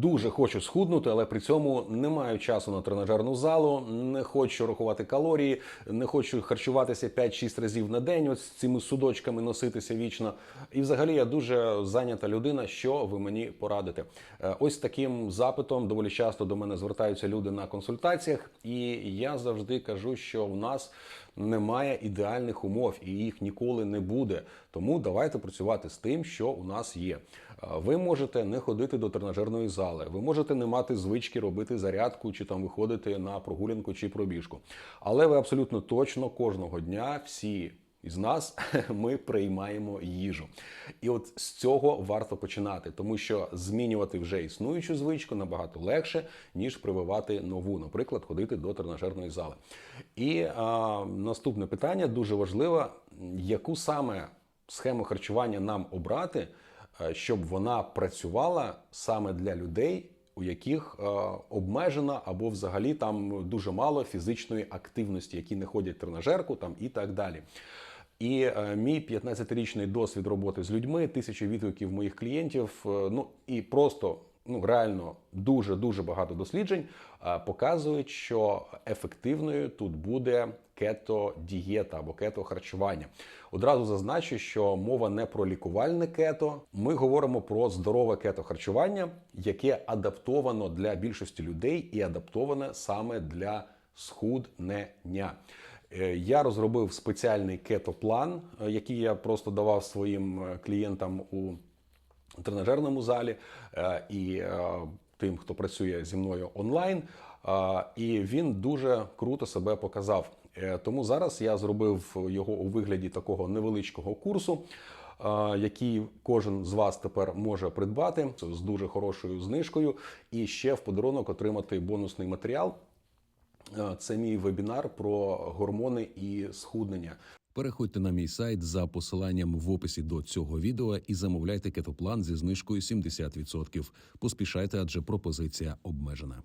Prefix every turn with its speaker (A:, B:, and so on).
A: дуже хочу схуднути, але при цьому не маю часу на тренажерну залу, не хочу рахувати калорії, не хочу харчуватися 5-6 разів на день, ось з цими судочками носитися вічно. І взагалі я дуже зайнята людина. Що ви мені порадите? Е, Ось таким запитом доволі часто до мене звертаються люди на консультаціях, і я завжди кажу, що в нас немає ідеальних умов і їх ніколи не буде. Тому давайте працювати з тим, що у нас є. Е, Ви можете не ходити до тренажерної зали, ви можете не мати звички робити зарядку чи там виходити на прогулянку чи пробіжку. Але ви абсолютно точно кожного дня всі. Із нас ми приймаємо їжу, і от з цього варто починати, тому що змінювати вже існуючу звичку набагато легше, ніж прививати нову, наприклад, ходити до тренажерної зали. І а, наступне питання дуже важливе: яку саме схему харчування нам обрати, е, щоб вона працювала саме для людей, у яких е, обмежена або взагалі там дуже мало фізичної активності, які не ходять в тренажерку там і так далі. І е, мій 15-річний досвід роботи з людьми, тисячі відгуків моїх клієнтів, ну і просто ну реально дуже дуже багато досліджень е, показують, що ефективною тут буде кето-дієта або кето-харчування. Одразу зазначу, що мова не про лікувальне кето. Ми говоримо про здорове кето-харчування, яке адаптовано для більшості людей і адаптоване саме для схуднення. Е, Я розробив спеціальний кето-план, е, який я просто давав своїм клієнтам у тренажерному залі е, і е, тим, хто працює зі мною онлайн. Е, І він дуже круто себе показав. Тому зараз я зробив його у вигляді такого невеличкого курсу. Який кожен з вас тепер може придбати з дуже хорошою знижкою, і ще в подарунок отримати бонусний матеріал. Це мій вебінар про гормони і схуднення.
B: Переходьте на мій сайт за посиланням в описі до цього відео і замовляйте кетоплан зі знижкою 70%. Поспішайте, адже пропозиція обмежена.